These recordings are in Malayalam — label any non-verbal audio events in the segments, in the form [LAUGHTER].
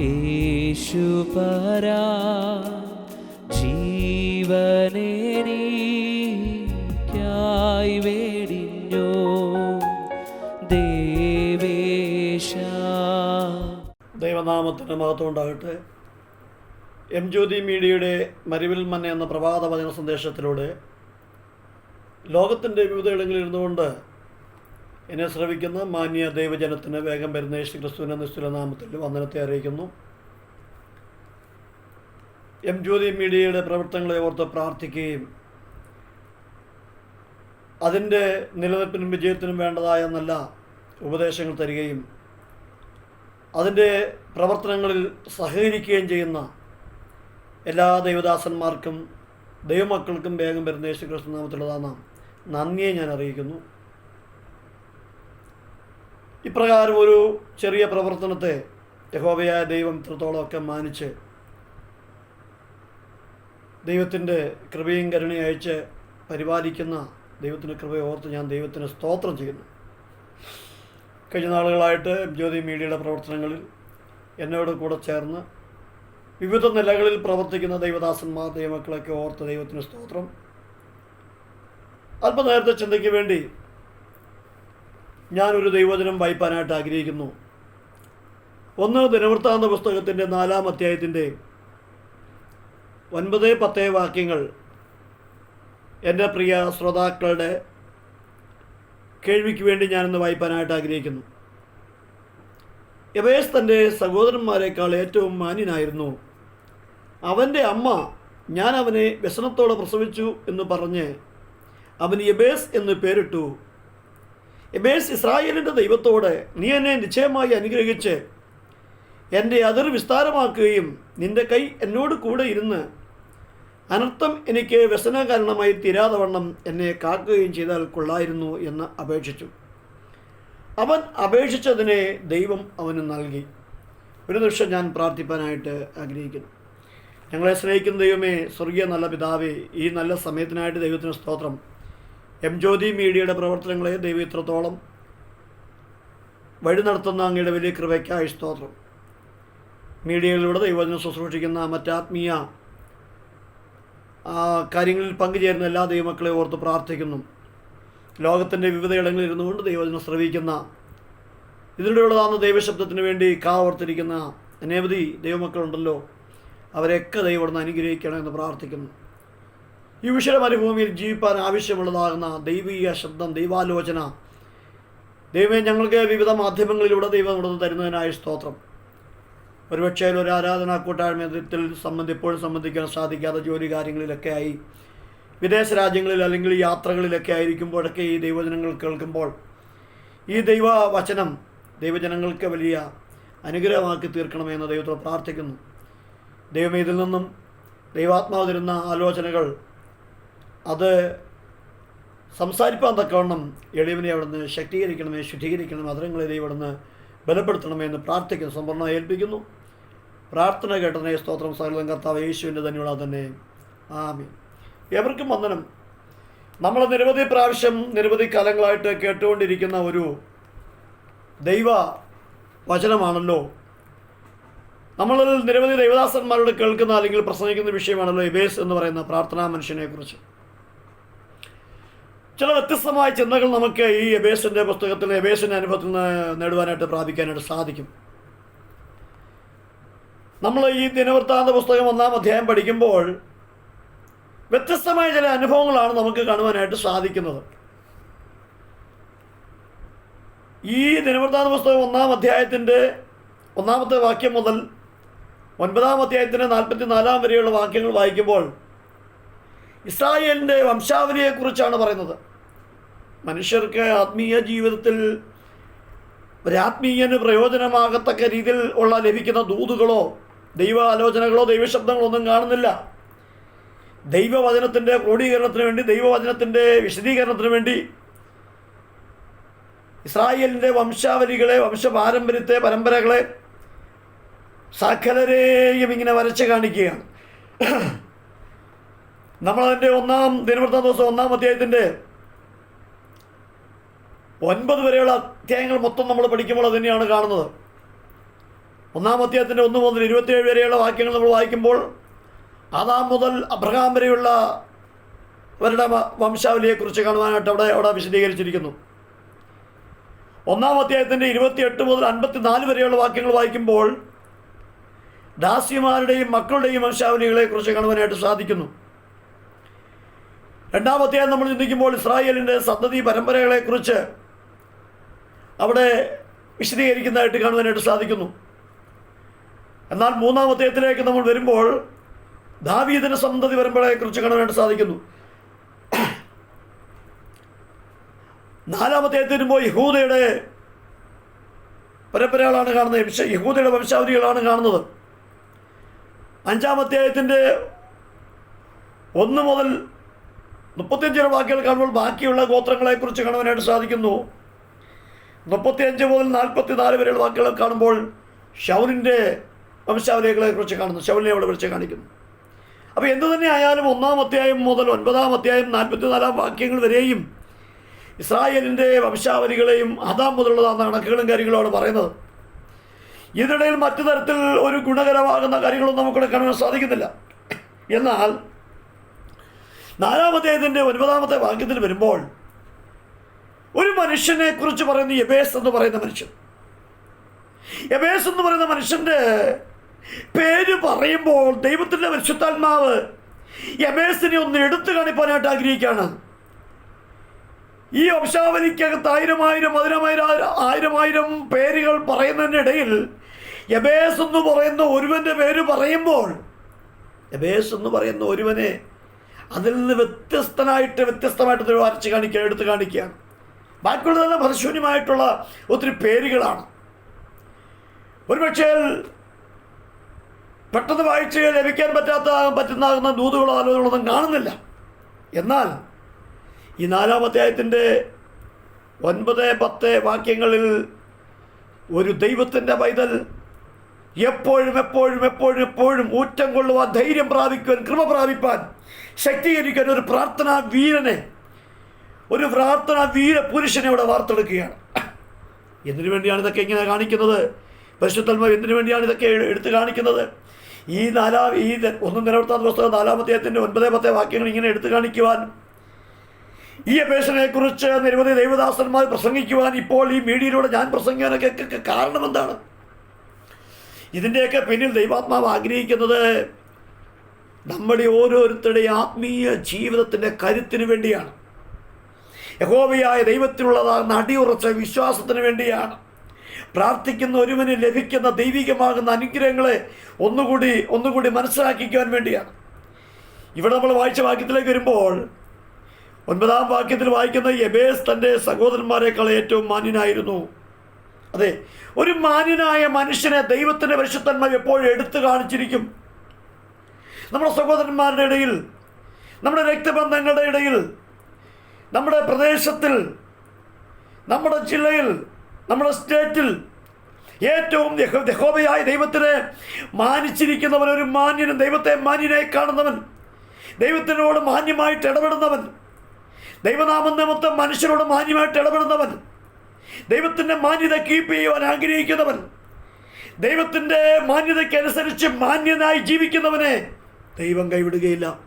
യേശുപരാ ജീവനെനിക്കായി വേടിഞ്ഞോ ദേവേശ. ദൈവനാമത്തിന് മഹത്വം ഉണ്ടാകട്ടെ. എം ജ്യോതി മീഡിയയുടെ മരുവിൽ മന്ന എന്ന പ്രഭാത വചന സന്ദേശത്തിലൂടെ ലോകത്തിന്റെ വിവിധ ഇടങ്ങളിൽ ഇരുന്നുകൊണ്ട് എന്നെ ശ്രവിക്കുന്ന മാന്യ ദൈവജനത്തിന് വേഗം വരുന്ന യേശു ക്രിസ്തുവിന്റെ നിശ്ചല നാമത്തിൽ വന്ദനത്തെ അറിയിക്കുന്നു. എം ജ്യോതി മീഡിയയുടെ പ്രവർത്തനങ്ങളെ ഓർത്ത് പ്രാർത്ഥിക്കുകയും അതിന്റെ നിലനിൽപ്പിനും വിജയത്തിനും വേണ്ടതായ നല്ല ഉപദേശങ്ങൾ തരികയും അതിന്റെ പ്രവർത്തനങ്ങളിൽ സഹകരിക്കുകയും ചെയ്യുന്ന എല്ലാ ദൈവദാസന്മാർക്കും ദൈവമക്കൾക്കും വേഗം വരുന്ന യേശു ക്രിസ്തു നാമത്തിലുള്ളതാണ് നന്ദിയെ ഞാൻ അറിയിക്കുന്നു. ഇപ്രകാരം ഒരു ചെറിയ പ്രവർത്തനത്തെ യഹോബയായ ദൈവം ഇത്രത്തോളമൊക്കെ മാനിച്ച് ദൈവത്തിന്റെ കൃപയും കരുണയും അയച്ച് പരിപാലിക്കുന്ന ദൈവത്തിന്റെ കൃപയെ ഓർത്ത് ഞാൻ ദൈവത്തിന് സ്തോത്രം ചെയ്യുന്നു. കഴിഞ്ഞ നാളുകളായിട്ട് ജ്യോതി മീഡിയയുടെ പ്രവർത്തനങ്ങളിൽ എന്നോട് കൂടെ ചേർന്ന് വിവിധ നിലകളിൽ പ്രവർത്തിക്കുന്ന ദൈവദാസന്മാർ ദൈവമക്കളൊക്കെ ഓർത്ത് ദൈവത്തിന് സ്തോത്രം. അല്പനേരത്തെ ചിന്തയ്ക്ക് വേണ്ടി ഞാനൊരു ദൈവചനം വായിപ്പാനായിട്ട് ആഗ്രഹിക്കുന്നു. ഒന്ന് ദിനവൃത്താന്ത പുസ്തകത്തിന്റെ നാലാം അധ്യായത്തിന്റെ ഒൻപത് പത്ത് വാക്യങ്ങൾ എന്റെ പ്രിയ ശ്രോതാക്കളുടെ കേൾവിക്ക് വേണ്ടി ഞാനിന്ന് വായിപ്പാനായിട്ട് ആഗ്രഹിക്കുന്നു. യബേസ് തന്റെ സഹോദരന്മാരെക്കാൾ ഏറ്റവും മാന്യനായിരുന്നു. അവന്റെ അമ്മ ഞാൻ അവനെ വ്യസനത്തോടെ പ്രസവിച്ചു എന്ന് പറഞ്ഞ് അവന് യബേസ് എന്ന് പേരിട്ടു. യബേസ് ഇസ്രായേലിന്റെ ദൈവത്തോട് നീ എന്നെ നിശ്ചയമായി അനുഗ്രഹിച്ച് എന്റെ അതിർ വിസ്താരമാക്കുകയും നിന്റെ കൈ എന്നോട് കൂടെ ഇരുന്ന് അനർത്ഥം എനിക്ക് വ്യസന കാരണമായി തീരാതെ വണ്ണം എന്നെ കാക്കുകയും ചെയ്താൽ കൊള്ളായിരുന്നു എന്ന് അപേക്ഷിച്ചു. അവൻ അപേക്ഷിച്ചതിനെ ദൈവം അവന് നൽകി. ഒരു നിമിഷം ഞാൻ പ്രാർത്ഥിപ്പാനായിട്ട് ആഗ്രഹിക്കുന്നു. ഞങ്ങളെ സ്നേഹിക്കുന്ന ദൈവമേ സ്വർഗീയ നല്ല പിതാവേ ഈ നല്ല സമയത്തിനായിട്ട് ദൈവത്തിന് സ്തോത്രം. എം ജ്യോതി മീഡിയയുടെ പ്രവർത്തനങ്ങളെ ദൈവം ഇത്രത്തോളം വഴി നടത്തുന്ന അങ്ങയുടെ വലിയ കൃപയ്ക്കായി സ്തോത്രം. മീഡിയയിലൂടെ ദൈവജനം ശുശ്രൂഷിക്കുന്ന മറ്റാത്മീയ കാര്യങ്ങളിൽ പങ്കുചേരുന്ന എല്ലാ ദൈവമക്കളെ ഓർത്ത് പ്രാർത്ഥിക്കുന്നു. ലോകത്തിന്റെ വിവിധ ഇടങ്ങളിൽ ഇരുന്നുകൊണ്ട് ദൈവജനം ശ്രവിക്കുന്ന ഇതിലൂടെയുള്ളതാകുന്ന ദൈവശബ്ദത്തിന് വേണ്ടി കാവോർത്തിരിക്കുന്ന അനവധി ദൈവമക്കളുണ്ടല്ലോ. അവരെയൊക്കെ ദൈവം അനുഗ്രഹിക്കണമെന്ന് പ്രാർത്ഥിക്കുന്നു. ഈ വിഷയ മരുഭൂമിയിൽ ജീവിപ്പാൻ ആവശ്യമുള്ളതാകുന്ന ദൈവീയ ശബ്ദം ദൈവാലോചന. ദൈവം ഞങ്ങൾക്ക് വിവിധ മാധ്യമങ്ങളിലൂടെ ദൈവം കൊടുത്ത് തരുന്നതിനായ സ്തോത്രം. ഒരുപക്ഷേ ഒരു ആരാധനാ കൂട്ടായ്മത്തിൽ സംബന്ധി ഇപ്പോഴും സംബന്ധിക്കാൻ സാധിക്കാത്ത ജോലി കാര്യങ്ങളിലൊക്കെ ആയി. വിദേശ രാജ്യങ്ങളിൽ അല്ലെങ്കിൽ യാത്രകളിലൊക്കെ ആയിരിക്കുമ്പോഴൊക്കെ ഈ ദൈവജനങ്ങൾ കേൾക്കുമ്പോൾ ഈ ദൈവ വചനം ദൈവജനങ്ങൾക്ക് വലിയ അനുഗ്രഹമാക്കി തീർക്കണമെന്ന് ദൈവത്തോട് പ്രാർത്ഥിക്കുന്നു. ദൈവം ഇതിൽ നിന്നും ദൈവാത്മാവ് തരുന്ന ആലോചനകൾ അത് സംസാരിപ്പാൻ തക്കവണ്ണം എളിയവനെ അവിടുന്ന് ശക്തീകരിക്കണമേ ശുദ്ധീകരിക്കണമേ അതരങ്ങളെ ഇവിടുന്ന് ബലപ്പെടുത്തണമേ എന്ന് പ്രാർത്ഥിക്കുന്നു. സംവരണം ഏൽപ്പിക്കുന്നു. പ്രാർത്ഥന കേട്ടനെ സ്തോത്രം. സകലം കർത്താവ് യേശുവിന്റെ തന്നെയുള്ള തന്നെ. ആമി എവർക്കും വന്ദനം. നമ്മൾ നിരവധി പ്രാവശ്യം നിരവധി കാലങ്ങളായിട്ട് കേട്ടുകൊണ്ടിരിക്കുന്ന ഒരു ദൈവ വചനമാണല്ലോ. നമ്മൾ നിരവധി ദൈവദാസന്മാരോട് കേൾക്കുന്ന അല്ലെങ്കിൽ പ്രസംഗിക്കുന്ന വിഷയമാണല്ലോ ഇബേസ് എന്ന് പറയുന്ന പ്രാർത്ഥനാ മനുഷ്യനെ കുറിച്ച് ചില വ്യത്യസ്തമായ ചിന്തകൾ നമുക്ക് ഈ എബേസിന്റെ പുസ്തകത്തിൽ എബേസിന്റെ അനുഭവത്തിൽ നിന്ന് നേടുവാനായിട്ട് പ്രാപിക്കാനായിട്ട് സാധിക്കും. നമ്മൾ ഈ ദിനവൃത്താന്ത പുസ്തകം ഒന്നാം അധ്യായം പഠിക്കുമ്പോൾ വ്യത്യസ്തമായ ചില അനുഭവങ്ങളാണ് നമുക്ക് കാണുവാനായിട്ട് സാധിക്കുന്നത്. ഈ ദിനവൃത്താന്ത പുസ്തകം ഒന്നാം അധ്യായത്തിന്റെ ഒന്നാമത്തെ വാക്യം മുതൽ ഒൻപതാം അധ്യായത്തിന്റെ നാൽപ്പത്തി നാലാം വരെയുള്ള വാക്യങ്ങൾ വായിക്കുമ്പോൾ ഇസ്രായേലിന്റെ വംശാവലിയെക്കുറിച്ചാണ് പറയുന്നത്. മനുഷ്യർക്ക് ആത്മീയ ജീവിതത്തിൽ ഒരാത്മീയന് പ്രയോജനമാകത്തക്ക രീതിയിൽ ഉള്ള ലഭിക്കുന്ന ദൂതുകളോ ദൈവ ആലോചനകളോ ദൈവശബ്ദങ്ങളോ ഒന്നും കാണുന്നില്ല. ദൈവവചനത്തിന്റെ ക്രോഡീകരണത്തിന് വേണ്ടി ദൈവവചനത്തിന്റെ വിശദീകരണത്തിന് വേണ്ടി ഇസ്രായേലിന്റെ വംശാവലികളെ വംശപാരമ്പര്യത്തെ പരമ്പരകളെ സകലരെയും ഇങ്ങനെ വരച്ച് കാണിക്കുകയാണ്. നമ്മളതിന്റെ ഒന്നാം ദിനവൃത്ത ദിവസം ഒന്നാം അധ്യായത്തിന്റെ ഒൻപത് വരെയുള്ള അധ്യായങ്ങൾ മൊത്തം നമ്മൾ പഠിക്കുമ്പോൾ അത് തന്നെയാണ് കാണുന്നത്. ഒന്നാം അധ്യായത്തിന്റെ ഒന്ന് മുതൽ ഇരുപത്തിയേഴ് വരെയുള്ള വാക്യങ്ങൾ നമ്മൾ വായിക്കുമ്പോൾ ആദാം മുതൽ അബ്രഹാം വരെയുള്ള അവരുടെ വംശാവലിയെക്കുറിച്ച് കാണുവാനായിട്ട് അവിടെ അവിടെ വിശദീകരിച്ചിരിക്കുന്നു. ഒന്നാം അധ്യായത്തിന്റെ ഇരുപത്തിയെട്ട് മുതൽ അൻപത്തിനാല് വരെയുള്ള വാക്യങ്ങൾ വായിക്കുമ്പോൾ ദാസിമാരുടെയും മക്കളുടെയും വംശാവലികളെക്കുറിച്ച് കാണുവാനായിട്ട് സാധിക്കുന്നു. രണ്ടാം അധ്യായം നമ്മൾ ചിന്തിക്കുമ്പോൾ ഇസ്രായേലിന്റെ സന്തതി പരമ്പരകളെക്കുറിച്ച് അവിടെ വിശദീകരിക്കുന്നതായിട്ട് കാണുവാനായിട്ട് സാധിക്കുന്നു. എന്നാൽ മൂന്നാമത്തേത്തിലേക്ക് നമ്മൾ വരുമ്പോൾ ദാവീദിന് സന്തതി പരമ്പരയെക്കുറിച്ച് കാണുവാനായിട്ട് സാധിക്കുന്നു. നാലാമത്തെ വരുമ്പോൾ യഹൂദയുടെ പരമ്പരകളാണ് കാണുന്നത്. വിശ- യഹൂദയുടെ വംശാവലികളാണ് കാണുന്നത്. അഞ്ചാമത്തെ അധ്യായത്തിന്റെ ഒന്ന് മുതൽ മുപ്പത്തിയഞ്ചിന് വാക്കുകൾ കാണുമ്പോൾ ബാക്കിയുള്ള ഗോത്രങ്ങളെക്കുറിച്ച് കാണുവാനായിട്ട് സാധിക്കുന്നു. മുപ്പത്തിയഞ്ച് മുതൽ നാൽപ്പത്തി നാല് വരെയുള്ള വാക്കുകൾ കാണുമ്പോൾ ഷൗനിന്റെ വംശാവലികളെ കുറിച്ച് കാണുന്നു. ഷൗലിനെ അവിടെ വിളിച്ച് കാണിക്കുന്നു. അപ്പോൾ എന്തു തന്നെ ആയാലും ഒന്നാം അധ്യായം മുതൽ ഒൻപതാം അധ്യായം നാൽപ്പത്തിനാലാം വാക്യങ്ങൾ വരെയും ഇസ്രായേലിന്റെ വംശാവലികളെയും അതാം മുതലുള്ളതാണ് കണക്കുകളും കാര്യങ്ങളുമാണ് പറയുന്നത്. ഇതിനിടയിൽ മറ്റു തരത്തിൽ ഒരു ഗുണകരമാകുന്ന കാര്യങ്ങളൊന്നും നമുക്കിവിടെ കാണാൻ സാധിക്കുന്നില്ല. എന്നാൽ നാലാമത്തേതിന്റെ ഒൻപതാമത്തെ വാക്യത്തിൽ വരുമ്പോൾ ഒരു മനുഷ്യനെ കുറിച്ച് പറയുന്ന യബേസ് എന്ന് പറയുന്ന മനുഷ്യൻ. യബേസ് എന്ന് പറയുന്ന മനുഷ്യന്റെ പേര് പറയുമ്പോൾ ദൈവത്തിന്റെ പരിശുദ്ധാത്മാവ് യബേസിനെ ഒന്ന് എടുത്തു കാണിപ്പാനായിട്ട് ആഗ്രഹിക്കുകയാണ്. ഈ വംശാവലിക്കകത്ത് ആയിരം ആയിരം പതിനായിരം ആയിരം ആയിരം പേരുകൾ പറയുന്നതിനിടയിൽ യബേസ് എന്ന് പറയുന്ന ഒരുവന്റെ പേര് പറയുമ്പോൾ യബേസ് എന്ന് പറയുന്ന ഒരുവനെ അതിൽ നിന്ന് വ്യത്യസ്തനായിട്ട് വ്യത്യസ്തമായിട്ട് വരച്ച് കാണിക്കുക എടുത്ത് കാണിക്കുകയാണ് ബാക്കിയുള്ളതെല്ലാം ഫലശൂന്യമായിട്ടുള്ള ഒത്തിരി പേരുകളാണ്. ഒരുപക്ഷേ പെട്ടെന്ന് വായിച്ച് ലഭിക്കാൻ പറ്റാത്ത പറ്റുന്നാകുന്ന ദൂതുകളോ ആലോചനകളൊന്നും കാണുന്നില്ല. എന്നാൽ ഈ നാലാം അധ്യായത്തിന്റെ ഒൻപത് പത്ത് വാക്യങ്ങളിൽ ഒരു ദൈവത്തിന്റെ പൈതൽ എപ്പോഴും എപ്പോഴും എപ്പോഴും എപ്പോഴും ഊറ്റം കൊള്ളുവാൻ ധൈര്യം പ്രാപിക്കുവാൻ കൃപ പ്രാപിപ്പാൻ ശക്തീകരിക്കാൻ ഒരു പ്രാർത്ഥനാ വീരനെ ഒരു പ്രാർത്ഥനാ വീര പുരുഷനെ ഇവിടെ വാർത്തെടുക്കുകയാണ്. എന്തിനു വേണ്ടിയാണ് ഇതൊക്കെ ഇങ്ങനെ കാണിക്കുന്നത്? പരിശുദ്ധന്മാർ എന്തിനു വേണ്ടിയാണ് ഇതൊക്കെ എടുത്തു കാണിക്കുന്നത്? ഈ നാലാം ഈ ഒന്നും നിലനിർത്താത്ത പുസ്തകം നാലാമത്തെ ഒൻപതേ പത്തേ വാക്യങ്ങൾ ഇങ്ങനെ എടുത്തു കാണിക്കുവാൻ. ഈ അപേക്ഷനെക്കുറിച്ച് നിരവധി ദൈവദാസന്മാർ പ്രസംഗിക്കുവാൻ ഇപ്പോൾ ഈ മീഡിയയിലൂടെ ഞാൻ പ്രസംഗിക്കാനൊക്കെ കാരണം എന്താണ്? ഇതിന്റെയൊക്കെ പിന്നിൽ ദൈവാത്മാവ് ആഗ്രഹിക്കുന്നത് നമ്മുടെ ഓരോരുത്തരുടെ ആത്മീയ ജീവിതത്തിന്റെ കരുത്തിന് വേണ്ടിയാണ്. യഹോവയായ ദൈവത്തിലുള്ളതാകുന്ന അടിയുറച്ച വിശ്വാസത്തിന് വേണ്ടിയാണ്. പ്രാർത്ഥിക്കുന്ന ഒരുവന് ലഭിക്കുന്ന ദൈവികമാകുന്ന അനുഗ്രഹങ്ങളെ ഒന്നുകൂടി ഒന്നുകൂടി മനസ്സിലാക്കിക്കുവാൻ വേണ്ടിയാണ്. ഇവിടെ നമ്മൾ വായിച്ച വാക്യത്തിലേക്ക് വരുമ്പോൾ ഒൻപതാം വാക്യത്തിൽ വായിക്കുന്ന യബേസ് തന്റെ സഹോദരന്മാരെക്കാൾ ഏറ്റവും മാന്യനായിരുന്നു. അതെ ഒരു മാന്യനായ മനുഷ്യനെ ദൈവത്തിന്റെ പരിശുദ്ധന്മാർ എപ്പോഴും എടുത്തു കാണിച്ചിരിക്കും. നമ്മുടെ സഹോദരന്മാരുടെ ഇടയിൽ നമ്മുടെ രക്തബന്ധങ്ങളുടെ ഇടയിൽ നമ്മുടെ പ്രദേശത്തിൽ നമ്മുടെ ജില്ലയിൽ നമ്മുടെ സ്റ്റേറ്റിൽ ഏറ്റവും യഹോ- യഹോവയായ ദൈവത്തിനെ മാനിച്ചിരിക്കുന്നവൻ ഒരു മാന്യനും ദൈവത്തെ മാന്യനായി കാണുന്നവൻ ദൈവത്തിനോട് മാന്യമായിട്ട് ഇടപെടുന്നവൻ ദൈവനാമം നിമിത്തം മനുഷ്യരോട് മാന്യമായിട്ട് ഇടപെടുന്നവൻ ദൈവത്തിന്റെ മാന്യത കീപ്പ് ചെയ്യുവാൻ ആഗ്രഹിക്കുന്നവൻ. ദൈവത്തിന്റെ മാന്യതയ്ക്കനുസരിച്ച് മാന്യനായി ജീവിക്കുന്നവനെ ദൈവം കൈവിടുകയില്ല.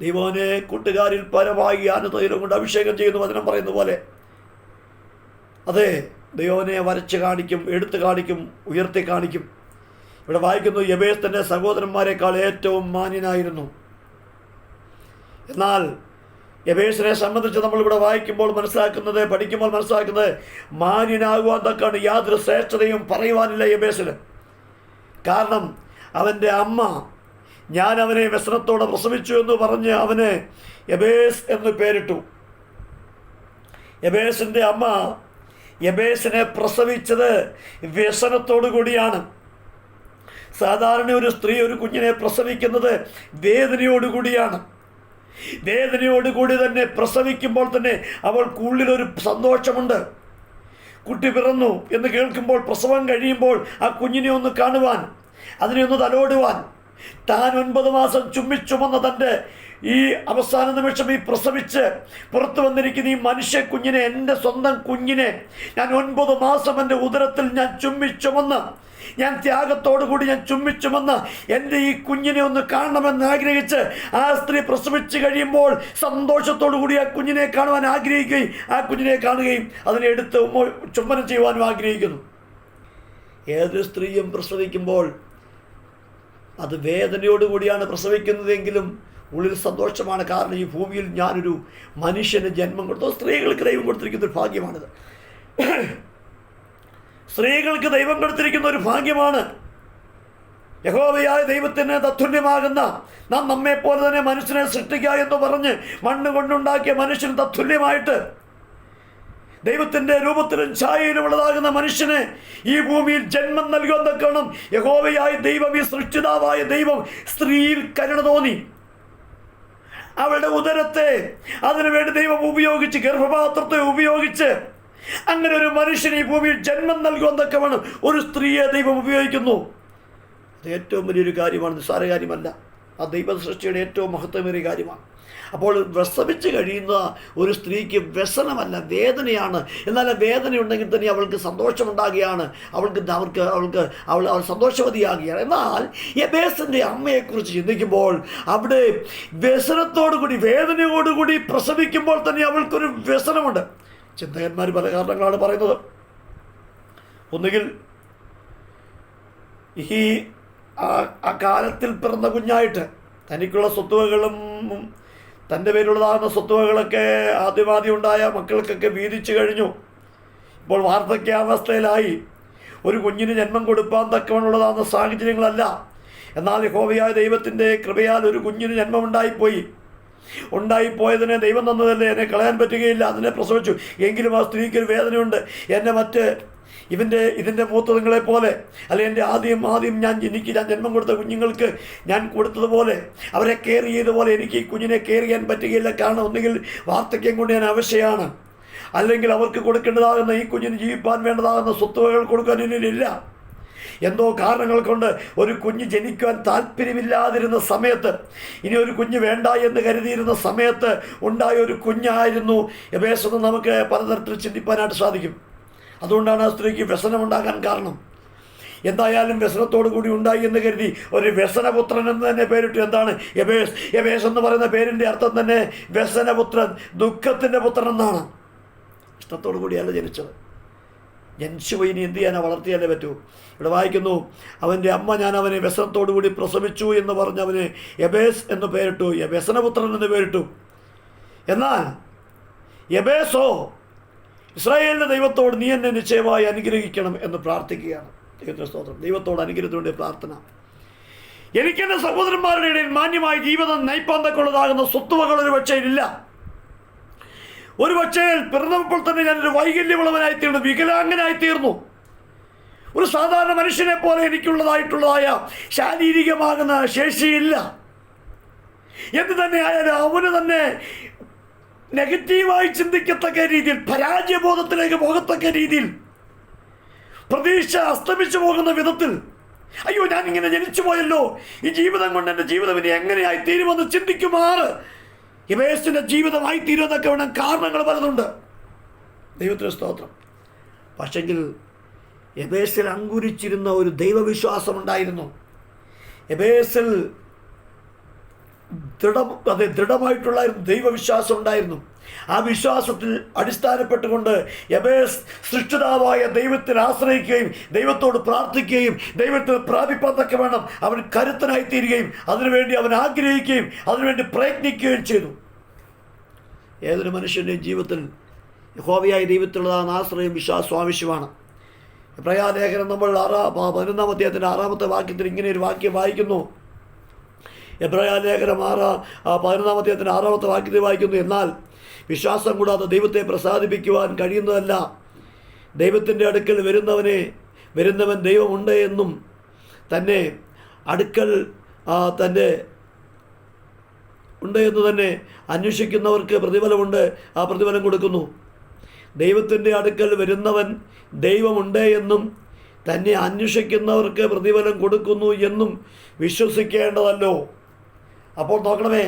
ദൈവനെ കൂട്ടുകാരിൽ പരമായി ആനതൈലം കൊണ്ട് അഭിഷേകം ചെയ്യുന്നു വചനം പറയുന്ന പോലെ. അതെ ദൈവനെ വരച്ച് കാണിക്കും എടുത്തു കാണിക്കും ഉയർത്തി കാണിക്കും. ഇവിടെ വായിക്കുന്നു യബേസ് തന്റെ സഹോദരന്മാരെക്കാൾ ഏറ്റവും മാന്യനായിരുന്നു. എന്നാൽ യബേസിനെ സംബന്ധിച്ച് നമ്മളിവിടെ വായിക്കുമ്പോൾ മനസ്സിലാക്കുന്നത് പഠിക്കുമ്പോൾ മനസ്സിലാക്കുന്നത് മാന്യനാകുവാൻ തക്കാണ് യാതൊരു ശ്രേഷ്ഠതയും പറയുവാനില്ല യബേസിന് കാരണം അവന്റെ അമ്മ ഞാൻ അവനെ വ്യസനത്തോടെ പ്രസവിച്ചു എന്ന് പറഞ്ഞ് അവന് യബേസ് എന്ന് പേരിട്ടു. യബേസിന്റെ അമ്മ യബേസിനെ പ്രസവിച്ചത് വ്യസനത്തോടു കൂടിയാണ്. സാധാരണ ഒരു സ്ത്രീ ഒരു കുഞ്ഞിനെ പ്രസവിക്കുന്നത് വേദനയോടുകൂടിയാണ് വേദനയോടുകൂടി തന്നെ പ്രസവിക്കുമ്പോൾ തന്നെ അവൾക്കുള്ളിലൊരു സന്തോഷമുണ്ട്. കുട്ടി പിറന്നു എന്ന് കേൾക്കുമ്പോൾ പ്രസവം കഴിയുമ്പോൾ ആ കുഞ്ഞിനെ ഒന്ന് കാണുവാൻ അതിനെ ഒന്ന് തലോടുവാൻ. താൻ ഒൻപത് മാസം ചുമ്മിച്ചുമന്ന തന്റെ ഈ അവസാന നിമിഷം ഈ പ്രസവിച്ച് പുറത്തു വന്നിരിക്കുന്ന ഈ മനുഷ്യ കുഞ്ഞിനെ എന്റെ സ്വന്തം കുഞ്ഞിനെ ഞാൻ ഒൻപത് മാസം എന്റെ ഉദരത്തിൽ ഞാൻ ചുമ്മിച്ചുമെന്ന് ഞാൻ ത്യാഗത്തോടു കൂടി ഞാൻ ചുമ്മിച്ചുമെന്ന് എന്റെ ഈ കുഞ്ഞിനെ ഒന്ന് കാണണമെന്ന് ആഗ്രഹിച്ച് ആ സ്ത്രീ പ്രസവിച്ച് കഴിയുമ്പോൾ കൂടി ആ കുഞ്ഞിനെ കാണുവാൻ ആഗ്രഹിക്കുകയും ആ കുഞ്ഞിനെ കാണുകയും അതിനെ എടുത്ത് ചുംബനം ചെയ്യുവാനും ആഗ്രഹിക്കുന്നു. ഏതൊരു സ്ത്രീയും പ്രസവിക്കുമ്പോൾ അത് വേദനയോടുകൂടിയാണ് പ്രസവിക്കുന്നതെങ്കിലും ഉള്ളിൽ സന്തോഷമാണ് കാരണം ഈ ഭൂമിയിൽ ഞാനൊരു മനുഷ്യന് ജന്മം കൊടുത്തു സ്ത്രീകൾക്ക് ദൈവം കൊടുത്തിരിക്കുന്ന ഒരു ഭാഗ്യമാണിത്. സ്ത്രീകൾക്ക് ദൈവം കൊടുത്തിരിക്കുന്ന ഒരു ഭാഗ്യമാണ്. യഹോവയായ ദൈവത്തിന് തത്തുല്യമാകുന്ന നാം നമ്മെപ്പോലെ തന്നെ മനുഷ്യനെ സൃഷ്ടിക്കുക എന്ന് പറഞ്ഞ് മണ്ണ് കൊണ്ടുണ്ടാക്കിയ മനുഷ്യന് തത്തുല്യമായിട്ട് ദൈവത്തിന്റെ രൂപത്തിലും ഛായയിലുമുള്ളതാകുന്ന മനുഷ്യന് ഈ ഭൂമിയിൽ ജന്മം നൽകുമെന്നൊക്കെയാണ് യഹോവയായ ദൈവം ഈ സൃഷ്ടിതാവായ ദൈവം സ്ത്രീയിൽ കരുണ തോന്നി. അവളുടെ ഉദരത്തെ അതിനുവേണ്ടി ദൈവം ഉപയോഗിച്ച് ഗർഭപാത്രത്തെ ഉപയോഗിച്ച് അങ്ങനെ ഒരു മനുഷ്യന് ഈ ഭൂമിയിൽ ജന്മം നൽകുമെന്നൊക്കെ വേണം ഒരു സ്ത്രീയെ ദൈവം ഉപയോഗിക്കുന്നു. അത് ഏറ്റവും വലിയൊരു കാര്യമാണ് നിസ്സാര കാര്യമല്ല ആ ദൈവ സൃഷ്ടിയുടെ ഏറ്റവും മഹത്വമേറിയ കാര്യമാണ്. അപ്പോൾ വ്യസമിച്ച് കഴിയുന്ന ഒരു സ്ത്രീക്ക് വ്യസനമല്ല വേദനയാണ്. എന്നാൽ വേദന ഉണ്ടെങ്കിൽ തന്നെ അവൾക്ക് സന്തോഷമുണ്ടാകുകയാണ്. അവൾക്ക് അവർക്ക് അവൾക്ക് അവൾ അവൾ സന്തോഷവതിയാകുകയാണ്. എന്നാൽ യബേസിന്റെ അമ്മയെക്കുറിച്ച് ചിന്തിക്കുമ്പോൾ അവിടെ വ്യസനത്തോടുകൂടി വേദനയോടുകൂടി പ്രസവിക്കുമ്പോൾ തന്നെ അവൾക്കൊരു വ്യസനമുണ്ട്. ചിന്തകന്മാർ പല കാരണങ്ങളാണ് പറയുന്നത്. ഒന്നുകിൽ ഈ ആ കാലത്തിൽ പിറന്ന കുഞ്ഞായിട്ട് തനിക്കുള്ള സ്വത്തുവകളും തന്റെ പേരുള്ളതാകുന്ന സ്വത്തുവകളൊക്കെ ആദ്യമാദ്യം ഉണ്ടായ മക്കൾക്കൊക്കെ വീതിച്ചു കഴിഞ്ഞു. ഇപ്പോൾ വാർദ്ധക്യാവസ്ഥയിലായി ഒരു കുഞ്ഞിന് ജന്മം കൊടുക്കാൻ തക്കവണ്ണുള്ളതാകുന്ന സാഹചര്യങ്ങളല്ല. എന്നാൽ ഹോവിയായ ദൈവത്തിന്റെ കൃപയാൽ ഒരു കുഞ്ഞിന് ജന്മം ജന്മമുണ്ടായിപ്പോയി. ഉണ്ടായിപ്പോയതിനെ ദൈവം തന്നതല്ലേ? എന്നെ കളയാൻ പറ്റുകയില്ല. അതിനെ പ്രസവിച്ചു. എങ്കിലും ആ സ്ത്രീക്ക് ഒരു വേദനയുണ്ട്. എന്നെ മറ്റ് ഇവന്റെ ഇതിന്റെ മൂത്തങ്ങളെ പോലെ അല്ലെ എന്റെ ആദ്യം ആദ്യം ഞാൻ എനിക്ക് ഞാൻ ജന്മം കൊടുത്ത കുഞ്ഞുങ്ങൾക്ക് ഞാൻ കൊടുത്തതുപോലെ അവരെ കെയർ ചെയ്തതുപോലെ എനിക്ക് ഈ കുഞ്ഞിനെ കെയർ ചെയ്യാൻ പറ്റുകയില്ല. കാരണം ഒന്നുകിൽ വാർദ്ധക്യം കൊണ്ട് ഞാൻ ആവശ്യമാണ് അല്ലെങ്കിൽ അവർക്ക് കൊടുക്കേണ്ടതാകുന്ന ഈ കുഞ്ഞിന് ജീവിപ്പാൻ വേണ്ടതാകുന്ന സ്വത്തുവകൾ കൊടുക്കാൻ ഇനിയില്ല എന്തോ കാരണങ്ങൾ കൊണ്ട് ഒരു കുഞ്ഞ് ജനിക്കുവാൻ താല്പര്യമില്ലാതിരുന്ന സമയത്ത് ഇനി ഒരു കുഞ്ഞ് വേണ്ട എന്ന് കരുതിയിരുന്ന സമയത്ത് ഉണ്ടായ ഒരു കുഞ്ഞായിരുന്നു. യബേസെന്ന് നമുക്ക് പലതരത്തിൽ ചിന്തിപ്പാനായിട്ട് സാധിക്കും. അതുകൊണ്ടാണ് ആ സ്ത്രീക്ക് വ്യസനമുണ്ടാകാൻ കാരണം. എന്തായാലും വ്യസനത്തോടു കൂടി ഉണ്ടായി എന്ന് കരുതി ഒരു വ്യസനപുത്രൻ എന്ന് തന്നെ പേരിട്ടു. എന്താണ്? യബേസ് യബേസ് എന്ന് പറയുന്ന പേരിന്റെ അർത്ഥം തന്നെ വ്യസനപുത്രൻ ദുഃഖത്തിന്റെ പുത്രൻ എന്നാണ്. ഇഷ്ടത്തോടു കൂടിയല്ല ജനിച്ചത്. ജനിച്ചു ഇനി എന്ത് ചെയ്യാനാ? വളർത്തിയാലേ പറ്റൂ. ഇവിടെ വായിക്കുന്നു അവന്റെ അമ്മ ഞാൻ അവനെ വ്യസനത്തോടു കൂടി പ്രസവിച്ചു എന്ന് പറഞ്ഞ് അവന് യബേസ് എന്ന് പേരിട്ടു. വ്യസനപുത്രൻ എന്ന് പേരിട്ടു. എന്നാൽ യബേസോ ഇസ്രായേലിന്റെ ദൈവത്തോട് നീ എന്നെ നിശ്ചയമായി അനുഗ്രഹിക്കണം എന്ന് പ്രാർത്ഥിക്കുകയാണ്. ദൈവത്തിന്റെ സ്തോത്രം. ദൈവത്തോട് അനുഗ്രഹത്തിനുണ്ട് പ്രാർത്ഥന. എനിക്കെന്റെ സഹോദരന്മാരുടെ ഇടയിൽ മാന്യമായ ജീവിതം നൈപ്പാന്തക്കുള്ളതാകുന്ന സ്വത്തുവകൾ ഒരു പക്ഷേ ഇല്ല. ഒരു പക്ഷേ പിറന്നപ്പോൾ തന്നെ ഞാനൊരു വൈകല്യമുള്ളവനായി തീർന്നു വികലാംഗനായി തീർന്നു ഒരു സാധാരണ മനുഷ്യനെ പോലെ എനിക്കുള്ളതായിട്ടുള്ളതായ ശാരീരികമാകുന്ന ശേഷിയില്ല. എന്ത് തന്നെ ആയാലും അവന് തന്നെ നെഗറ്റീവായി ചിന്തിക്കത്തക്ക രീതിയിൽ പരാജയബോധത്തിലേക്ക് പോകത്തക്ക രീതിയിൽ പ്രതീക്ഷ അസ്തമിച്ചു പോകുന്ന വിധത്തിൽ അയ്യോ ഞാൻ ഇങ്ങനെ ജനിച്ചു പോയല്ലോ ഈ ജീവിതം കൊണ്ട് എന്റെ ജീവിതം ഇനി എങ്ങനെയായി തീരുമെന്ന് ചിന്തിക്കുമാറ് ഇവേശിന്റെ ജീവിതമായി തീരുമെന്നൊക്കെ വേണം കാരണങ്ങൾ പലതുണ്ട്. ദൈവത്തിന് സ്തോത്രം. പക്ഷെങ്കിൽ യബേസിൽ അങ്കുരിച്ചിരുന്ന ഒരു ദൈവവിശ്വാസമുണ്ടായിരുന്നു യബേസിൽ ദൃഢം അതെ ദൃഢമായിട്ടുള്ളായിരുന്നു ദൈവവിശ്വാസം ഉണ്ടായിരുന്നു. ആ വിശ്വാസത്തിൽ അടിസ്ഥാനപ്പെട്ടുകൊണ്ട് യബേസ് സൃഷ്ടിതാവായ ദൈവത്തിൽ ആശ്രയിക്കുകയും ദൈവത്തോട് പ്രാർത്ഥിക്കുകയും ദൈവത്തിൽ പ്രാപിപ്പാൻ തക്ക വേണം അവൻ കരുത്തനായി തീരുകയും അതിനുവേണ്ടി അവൻ ആഗ്രഹിക്കുകയും അതിനുവേണ്ടി പ്രയത്നിക്കുകയും ചെയ്തു. ഏതൊരു മനുഷ്യന്റെയും ജീവിതത്തിൽ ഹോബിയായ ദൈവത്തിലുള്ളതാണ് ആശ്രയം വിശ്വാസം ആവശ്യമാണ്. പ്രയാലേഖനം നമ്മൾ ആറാ പതിനൊന്നാം അദ്ദേഹത്തിന്റെ ആറാമത്തെ വാക്യത്തിൽ ഇങ്ങനെ ഒരു വാക്യം വായിക്കുന്നു. എബ്രായ ലേഖനം ആറ് പതിനൊന്നാം അധ്യായത്തിന്റെ ആറാമത്തെ വാക്യത്തിൽ വായിക്കുന്നു എന്നാൽ വിശ്വാസം കൂടാതെ ദൈവത്തെ പ്രസാദിപ്പിക്കുവാൻ കഴിയുന്നതല്ല. ദൈവത്തിന്റെ അടുക്കൽ വരുന്നവനെ വരുന്നവൻ ദൈവമുണ്ട് എന്നും തന്നെ അടുക്കൽ തന്റെ ഉണ്ട് എന്ന് തന്നെ അന്വേഷിക്കുന്നവർക്ക് പ്രതിഫലമുണ്ട്. ആ പ്രതിഫലം കൊടുക്കുന്നു. ദൈവത്തിന്റെ അടുക്കൽ വരുന്നവൻ ദൈവമുണ്ട് എന്നും തന്നെ അന്വേഷിക്കുന്നവർക്ക് പ്രതിഫലം കൊടുക്കുന്നു എന്നും വിശ്വസിക്കേണ്ടതല്ലോ. അപ്പോൾ നോക്കണമേ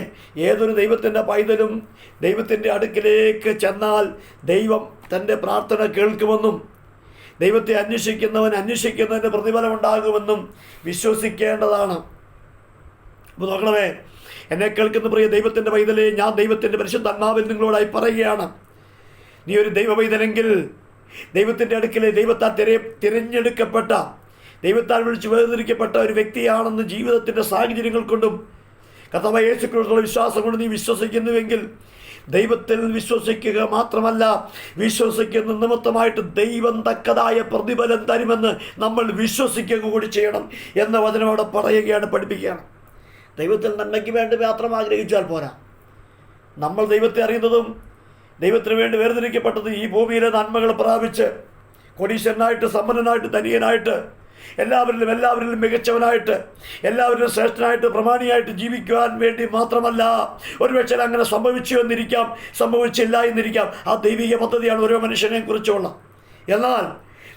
ഏതൊരു ദൈവത്തിന്റെ പൈതലും ദൈവത്തിന്റെ അടുക്കിലേക്ക് ചെന്നാൽ ദൈവം തന്റെ പ്രാർത്ഥന കേൾക്കുമെന്നും ദൈവത്തെ അന്വേഷിക്കുന്നവൻ അന്വേഷിക്കുന്നതിന്റെ പ്രതിഫലം ഉണ്ടാകുമെന്നും വിശ്വസിക്കേണ്ടതാണ്. അപ്പോൾ നോക്കണമേ എന്നെ കേൾക്കുന്ന പ്രിയ ദൈവത്തിന്റെ പൈതലെ ഞാൻ ദൈവത്തിന്റെ പരിശുദ്ധ അമ്മാവിൽ നിങ്ങളോടായി പറയുകയാണ്. നീ ഒരു ദൈവ പൈതലെങ്കിൽ ദൈവത്തിന്റെ അടുക്കിലെ ദൈവത്താൽ തിര തിരഞ്ഞെടുക്കപ്പെട്ട ദൈവത്താൽ വിളിച്ച് വേർതിരിക്കപ്പെട്ട ഒരു വ്യക്തിയാണെന്ന് ജീവിതത്തിന്റെ സാഹചര്യങ്ങൾ കൊണ്ടും കഥമ യേശുക്രിസ്തുള്ള വിശ്വാസം കൊണ്ട് നീ വിശ്വസിക്കുന്നുവെങ്കിൽ ദൈവത്തിൽ വിശ്വസിക്കുക മാത്രമല്ല വിശ്വസിക്കുന്ന നിമിത്തമായിട്ട് ദൈവം തക്കതായ പ്രതിഫലം തരുമെന്ന് നമ്മൾ വിശ്വസിക്കുക കൂടി ചെയ്യണം എന്ന വചനമോടെ പറയുകയാണ് പഠിപ്പിക്കുകയാണ്. ദൈവത്തിൽ നന്മയ്ക്ക് വേണ്ടി മാത്രം ആഗ്രഹിച്ചാൽ പോരാ. നമ്മൾ ദൈവത്തെ അറിയുന്നതും ദൈവത്തിന് വേണ്ടി വേർതിരിക്കപ്പെട്ടതും ഈ ഭൂമിയിലെ നന്മകൾ പ്രാപിച്ച് കൊടീശ്വരനായിട്ട് സമ്പന്നനായിട്ട് ധനികനായിട്ട് എല്ലാവരിലും എല്ലാവരിലും മികച്ചവനായിട്ട് എല്ലാവരിലും ശ്രേഷ്ഠനായിട്ട് പ്രമാണിയായിട്ട് ജീവിക്കുവാൻ വേണ്ടി മാത്രമല്ല ഒരുപക്ഷെ അങ്ങനെ സംഭവിച്ചു എന്നിരിക്കാം സംഭവിച്ചില്ല എന്നിരിക്കാം. ആ ദൈവിക പദ്ധതിയാണ് ഓരോ മനുഷ്യനെയും കുറിച്ചുള്ള. എന്നാൽ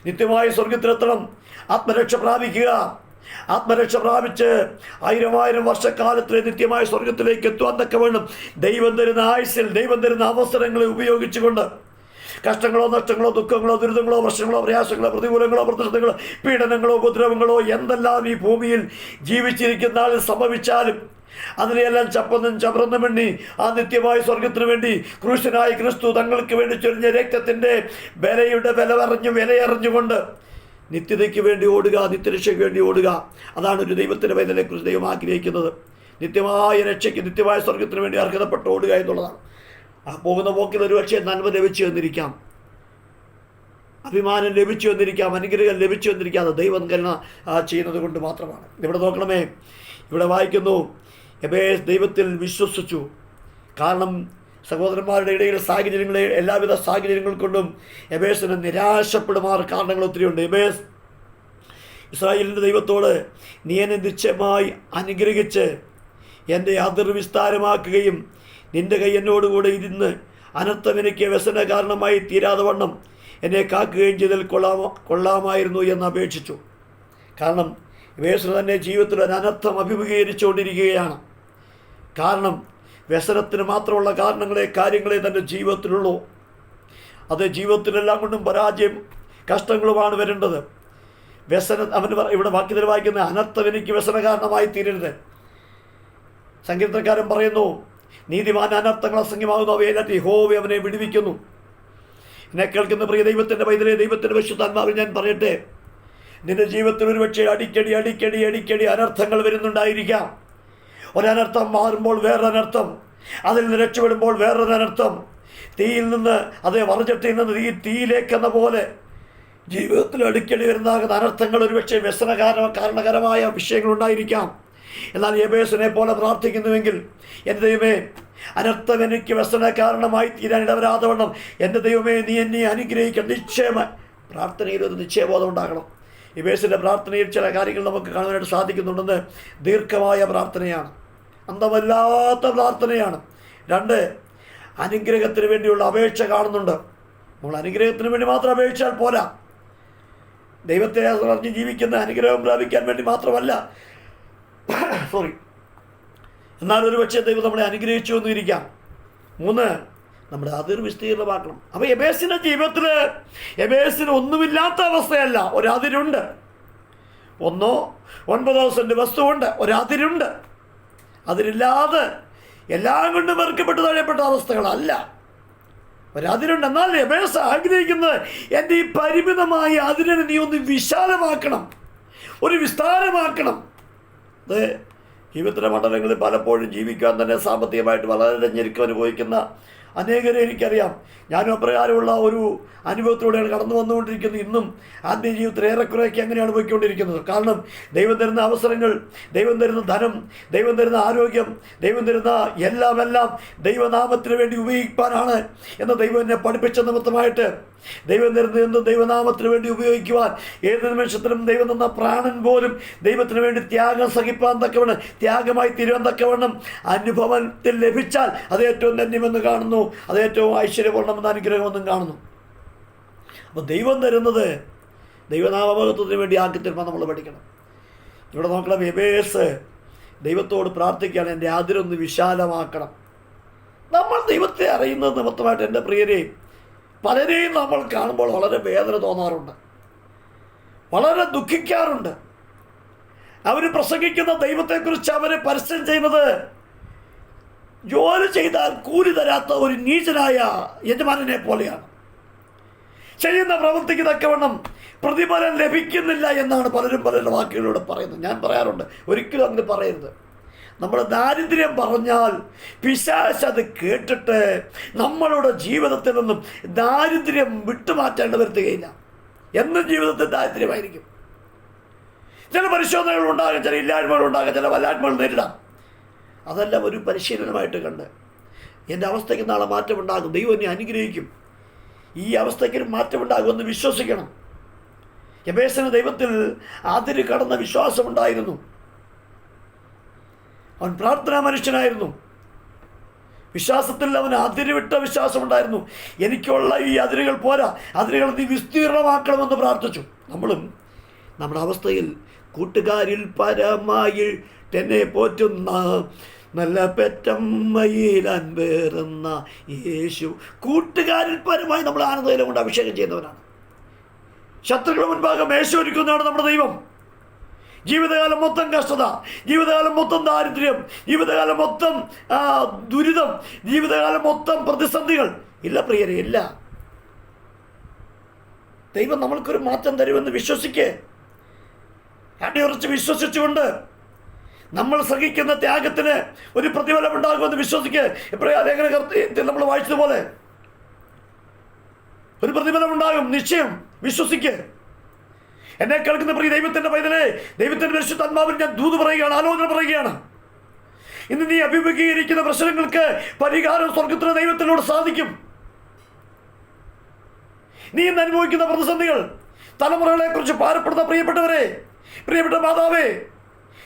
നിത്യമായ സ്വർഗത്തിലെത്തണം ആത്മരക്ഷ പ്രാപിക്കുക. ആത്മരക്ഷ പ്രാപിച്ച് ആയിരം ആയിരം വർഷക്കാലത്തിലെ നിത്യമായ സ്വർഗത്തിലേക്ക് എത്തുവാൻ തക്ക വേണം. ദൈവം തരുന്ന ആയുസിൽ ദൈവം തരുന്ന അവസരങ്ങളെ ഉപയോഗിച്ചുകൊണ്ട് കഷ്ടങ്ങളോ നഷ്ടങ്ങളോ ദുഃഖങ്ങളോ ദുരിതങ്ങളോ പ്രശ്നങ്ങളോ പ്രയാസങ്ങളോ പ്രതികൂലങ്ങളോ പ്രതിഷേധങ്ങളോ പീഡനങ്ങളോ ഉപദ്രവങ്ങളോ എന്തെല്ലാം ഈ ഭൂമിയിൽ ജീവിച്ചിരിക്കുന്ന ആളിൽ സംഭവിച്ചാലും അതിനെയെല്ലാം ചപ്പന്നും ചമറന്നും എണ്ണി ആ നിത്യമായ സ്വർഗത്തിനു വേണ്ടി ക്രൂശനായ ക്രിസ്തു തങ്ങൾക്ക് വേണ്ടി ചൊരിഞ്ഞ രക്തത്തിന്റെ വിലയുടെ വില അറിഞ്ഞു വിലയറിഞ്ഞുകൊണ്ട് നിത്യതയ്ക്ക് വേണ്ടി ഓടുക നിത്യരക്ഷയ്ക്ക് വേണ്ടി ഓടുക. അതാണ് ഒരു ദൈവത്തിന്റെ വേദനയെക്കുറിച്ച് ദൈവം ആഗ്രഹിക്കുന്നത്. നിത്യമായ രക്ഷയ്ക്ക് നിത്യമായ സ്വർഗത്തിന് വേണ്ടി അർഹതപ്പെട്ട് ഓടുക എന്നുള്ളതാണ്. ആ പോകുന്ന പോക്കിൽ ഒരുപക്ഷെ നന്മ ലഭിച്ചു എന്നിരിക്കാം. അഭിമാനം ലഭിച്ചു എന്നിരിക്കാം. അനുഗ്രഹം ലഭിച്ചു എന്നിരിക്കാം അത് ദൈവം കരുണ ചെയ്യുന്നത് കൊണ്ട് മാത്രമാണ്. ഇവിടെ നോക്കണമേ. ഇവിടെ വായിക്കുന്നു എബേസ് ദൈവത്തിൽ വിശ്വസിച്ചു. കാരണം സഹോദരന്മാരുടെ ഇടയിൽ സാഹചര്യങ്ങളെ എല്ലാവിധ സാഹചര്യങ്ങൾ കൊണ്ടും എബേസിനെ നിരാശപ്പെടുമാർ കാരണങ്ങൾ ഒത്തിരിയുണ്ട് എബേസ് ഇസ്രായേലിന്റെ ദൈവത്തോട് നീ എന്നെ നിശ്ചയമായി അനുഗ്രഹിച്ച് എന്റെ അതിർ വിസ്താരമാക്കുകയും നിന്റെ കൈ എന്നോടുകൂടെ ഇരുന്ന് അനർത്ഥം എനിക്ക് വ്യസന കാരണമായി തീരാതെ വണ്ണം എന്നെ കാക്കുകയും ചെയ്താൽ കൊള്ളാമ കൊള്ളാമായിരുന്നു എന്ന് അപേക്ഷിച്ചു. കാരണം വേസന തന്നെ ജീവിതത്തിൽ അനർത്ഥം അഭിമുഖീകരിച്ചുകൊണ്ടിരിക്കുകയാണ്. കാരണം വ്യസനത്തിന് മാത്രമുള്ള കാരണങ്ങളെ കാര്യങ്ങളെ തന്റെ ജീവിതത്തിലുള്ളൂ. അത് ജീവിതത്തിലെല്ലാം കൊണ്ടും പരാജയം കഷ്ടങ്ങളുമാണ് വരേണ്ടത്. വ്യസന അവന് ഇവിടെ വാക്യത്തിൽ വായിക്കുന്ന അനർത്ഥം എനിക്ക് വ്യസന കാരണമായി തീരരുത്. സങ്കീർത്തക്കാരൻ പറയുന്നു നീതിമാൻ അനർത്ഥങ്ങൾ അസംഖ്യമാകുന്നു അവയെല്ലാം യഹോവ അവനെ വിടുവിക്കുന്നു. എന്നെ കേൾക്കുന്ന പ്രിയ ദൈവത്തിന്റെ പൈതലെ ദൈവത്തിന്റെ വിശുദ്ധാത്മാവിൽ ഞാൻ പറയട്ടെ നിന്റെ ജീവിതത്തിൽ ഒരു ഒരുപക്ഷെ അടിക്കടി അടിക്കടി അടിക്കടി അനർത്ഥങ്ങൾ വരുന്നുണ്ടായിരിക്കാം. ഒരനർത്ഥം മാറുമ്പോൾ വേറൊരനർത്ഥം അതിൽ നിന്ന് രക്ഷപ്പെടുമ്പോൾ വേറൊരനർത്ഥം. തീയിൽ നിന്ന് അതേ വറചട്ടിയിൽ നിന്ന് തീ തീയിലേക്കെന്ന പോലെ ജീവിതത്തിൽ അടിക്കടി വരുന്ന അനർത്ഥങ്ങൾ ഒരുപക്ഷെ വ്യസന കാരണ കാരണകരമായ വിഷയങ്ങളുണ്ടായിരിക്കാം എന്നാൽ യബേസിനെ പോലെ പ്രാർത്ഥിക്കുന്നുവെങ്കിൽ എന്റെ ദൈവമേ അനർത്ഥം എനിക്ക് വ്യസന കാരണമായി തീരാൻ ഇടവരാതെ വണ്ണം എന്റെ ദൈവമേ നീ എന്നെ അനുഗ്രഹിക്കണം. നിശ്ചയമായി പ്രാർത്ഥനയിൽ ഒരു നിശ്ചയബോധം ഉണ്ടാകണം. യബേസിന്റെ പ്രാർത്ഥനയിൽ ചില കാര്യങ്ങൾ നമുക്ക് കാണാനായിട്ട് സാധിക്കുന്നുണ്ടെന്ന് ദീർഘമായ പ്രാർത്ഥനയാണ്. അന്തമല്ലാത്ത പ്രാർത്ഥനയാണ്. രണ്ട് അനുഗ്രഹത്തിന് വേണ്ടിയുള്ള അപേക്ഷ കാണുന്നുണ്ട്. നമ്മൾ അനുഗ്രഹത്തിന് വേണ്ടി മാത്രം അപേക്ഷിച്ചാൽ പോരാ. ദൈവത്തെ അറിഞ്ഞ് ജീവിക്കുന്ന അനുഗ്രഹം പ്രാപിക്കാൻ വേണ്ടി മാത്രമല്ല [COUGHS] സോറി എന്നാൽ ഒരു പക്ഷേ ദൈവം നമ്മളെ അനുഗ്രഹിച്ചു എന്ന് ഇരിക്കാം. മൂന്ന് നമ്മുടെ അതിർ വിസ്തീർണമാക്കണം. അപ്പോൾ എബേസിന്റെ ജീവിതത്തിൽ എബേസിന് ഒന്നുമില്ലാത്ത അവസ്ഥയല്ല. ഒരതിരുണ്ട്. ഒന്നോ ഒൻപതോ സെന്റ് വസ്തുവുണ്ട്. ഒരതിരുണ്ട്. അതിരില്ലാതെ എല്ലാം കൊണ്ടും വെറുക്കപ്പെട്ട് തഴയപ്പെട്ട അവസ്ഥകളല്ല. ഒരതിരുണ്ട്. എന്നാൽ എബേസ് ആഗ്രഹിക്കുന്നത് എന്റെ ഈ പരിമിതമായ അതിരനെ നീ ഒന്ന് വിശാലമാക്കണം. ഒരു വിസ്താരമാക്കണം. അത് ജീവിതത്തിന്റെ മണ്ഡലങ്ങളിൽ പലപ്പോഴും ജീവിക്കാൻ തന്നെ സാമ്പത്തികമായിട്ട് വളരെ ഞെരുക്കം അനുഭവിക്കുന്ന അനേകരെ എനിക്കറിയാം. ഞാനും അപ്രകാരമുള്ള ഒരു അനുഭവത്തിലൂടെയാണ് കടന്നു വന്നുകൊണ്ടിരിക്കുന്നത് ഇന്നും ആത്മീയ ജീവിതത്തിൽ ഏറെക്കുറെയൊക്കെ അങ്ങനെയാണ് പോയിക്കൊണ്ടിരിക്കുന്നത്. കാരണം ദൈവം തരുന്ന അവസരങ്ങൾ ദൈവം തരുന്ന ധനം ദൈവം തരുന്ന ആരോഗ്യം ദൈവം തരുന്ന എല്ലാമെല്ലാം എല്ലാം ദൈവനാമത്തിന് വേണ്ടി ഉപയോഗിക്കാനാണ് എന്ന് ദൈവം എന്നെ പഠിപ്പിച്ച നിമിത്തമായിട്ട്. ദൈവം തരുന്ന എന്തും ദൈവനാമത്തിന് വേണ്ടി ഉപയോഗിക്കുവാൻ ഏത് നിമിഷത്തിലും ദൈവം തന്ന പ്രാണൻ പോലും ദൈവത്തിന് വേണ്ടി ത്യാഗം സഹിപ്പാൻ തക്കവണ്ണം ത്യാഗമായി തീരുവാൻ അനുഭവത്തിൽ ലഭിച്ചാൽ അത് ഏറ്റവും ധന്യമെന്ന് കാണുന്നു. അത് ഏറ്റവും ഐശ്വര്യപൂർണമെന്ന അനുഗ്രഹമെന്നും കാണുന്നു. അപ്പോൾ ദൈവം തരുന്നത് ദൈവനാമഭകത്വത്തിന് വേണ്ടി ആക്കി തരുമ്പോൾ നമ്മൾ പഠിക്കണം. ഇവിടെ നോക്കണം എബേസ് ദൈവത്തോട് പ്രാർത്ഥിക്കുകയാണ് എന്റെ അതിരൊന്ന് വിശാലമാക്കണം. നമ്മൾ ദൈവത്തെ അറിയുന്നത് നിമിത്തമായിട്ട് എന്റെ പ്രിയരെയും പലരെയും നമ്മൾ കാണുമ്പോൾ വളരെ വേദന തോന്നാറുണ്ട്. വളരെ ദുഃഖിക്കാറുണ്ട്. അവർ പ്രസംഗിക്കുന്ന ദൈവത്തെക്കുറിച്ച് അവരെ പരസ്യം ചെയ്യുന്നത് ജോലി ചെയ്താൽ കൂലി തരാത്ത ഒരു നീചനായ യജമാനനെ പോലെയാണ്. ചെയ്യുന്ന പ്രവൃത്തിക്ക് തക്കവണ്ണം പ്രതിഫലം ലഭിക്കുന്നില്ല എന്നാണ് പലരും പലരുടെ വാക്കുകളിലൂടെ പറയുന്നത്. ഞാൻ പറയാറുണ്ട് ഒരിക്കലും അങ്ങനെ പറയരുത്. നമ്മൾ ദാരിദ്ര്യം പറഞ്ഞാൽ പിശാശ് അത് കേട്ടിട്ട് നമ്മളുടെ ജീവിതത്തിൽ നിന്നും ദാരിദ്ര്യം വിട്ടുമാറ്റേണ്ടി വരുത്തുകയില്ല. എന്നും ജീവിതത്തിൽ ദാരിദ്ര്യമായിരിക്കും. ചില പരിശോധനകൾ ഉണ്ടാകാം ചില ഇല്ലായ്മകൾ ഉണ്ടാകാം ചില വല്ലായ്മകൾ നേരിടാം. അതെല്ലാം ഒരു പരിശീലനമായിട്ട് കണ്ട്. എന്റെ അവസ്ഥയ്ക്ക് നാളെ മാറ്റമുണ്ടാകും. ദൈവം എന്നെ അനുഗ്രഹിക്കും. ഈ അവസ്ഥയ്ക്ക് മാറ്റമുണ്ടാകുമെന്ന് വിശ്വസിക്കണം. യമേശന ദൈവത്തിൽ അതിര് കടന്ന വിശ്വാസമുണ്ടായിരുന്നു. അവൻ പ്രാർത്ഥനാ മനുഷ്യനായിരുന്നു. വിശ്വാസത്തിൽ അവൻ അതിരുവിട്ട വിശ്വാസമുണ്ടായിരുന്നു. എനിക്കുള്ള ഈ അതിരുകൾ പോരാ. അതിരുകൾ നീ വിസ്തീർണമാക്കണമെന്ന് പ്രാർത്ഥിച്ചു. നമ്മളും നമ്മുടെ അവസ്ഥയിൽ കൂട്ടുകാരിൽ പരമായി തന്നെ പോറ്റുന്ന നല്ല പെറ്റമ്മയിലാൻ വേറുന്ന യേശു. കൂട്ടുകാരിൽ പരമായി നമ്മൾ ആനന്ദയിലും കൊണ്ട് അഭിഷേകം ചെയ്യുന്നവനാണ്. ശത്രുക്കളുടെ യേശു ഒരുക്കുന്നതാണ് നമ്മുടെ ദൈവം. ജീവിതകാലം മൊത്തം കഷ്ടത ജീവിതകാലം മൊത്തം ദാരിദ്ര്യം ജീവിതകാലം മൊത്തം ദുരിതം ജീവിതകാലം മൊത്തം പ്രതിസന്ധികൾ. ഇല്ല പ്രിയരെ ഇല്ല. ദൈവം നമ്മൾക്കൊരു മാറ്റം തരുമെന്ന് വിശ്വസിക്കേ. അടിയുറച്ച് വിശ്വസിച്ചുകൊണ്ട് നമ്മൾ സഹിക്കുന്ന ത്യാഗത്തിന് ഒരു പ്രതിഫലം ഉണ്ടാകുമെന്ന് വിശ്വസിക്ക്. എപ്പോഴും ലേഖന നമ്മൾ വായിച്ചതുപോലെ ഒരു പ്രതിഫലം ഉണ്ടാകും നിശ്ചയം വിശ്വസിക്ക്. എന്നെ കേൾക്കുന്ന പ്രിയ ദൈവത്തിന്റെ പൈതലേ ദൈവത്തിന്റെ പരിശുദ്ധാത്മാവിൽ ഞാൻ ദൂത് പറയുകയാണ് ആലോചന പറയുകയാണ്. ഇന്ന് നീ അഭിമുഖീകരിക്കുന്ന പ്രശ്നങ്ങൾക്ക് പരിഹാരം സ്വർഗത്തിന് ദൈവത്തിനോട് സാധിക്കും. നീ ഇന്ന് അനുഭവിക്കുന്ന പ്രതിസന്ധികൾ തലമുറകളെ കുറിച്ച് ഭാരപ്പെടുന്ന പ്രിയപ്പെട്ടവരെ പ്രിയപ്പെട്ട മാതാവേ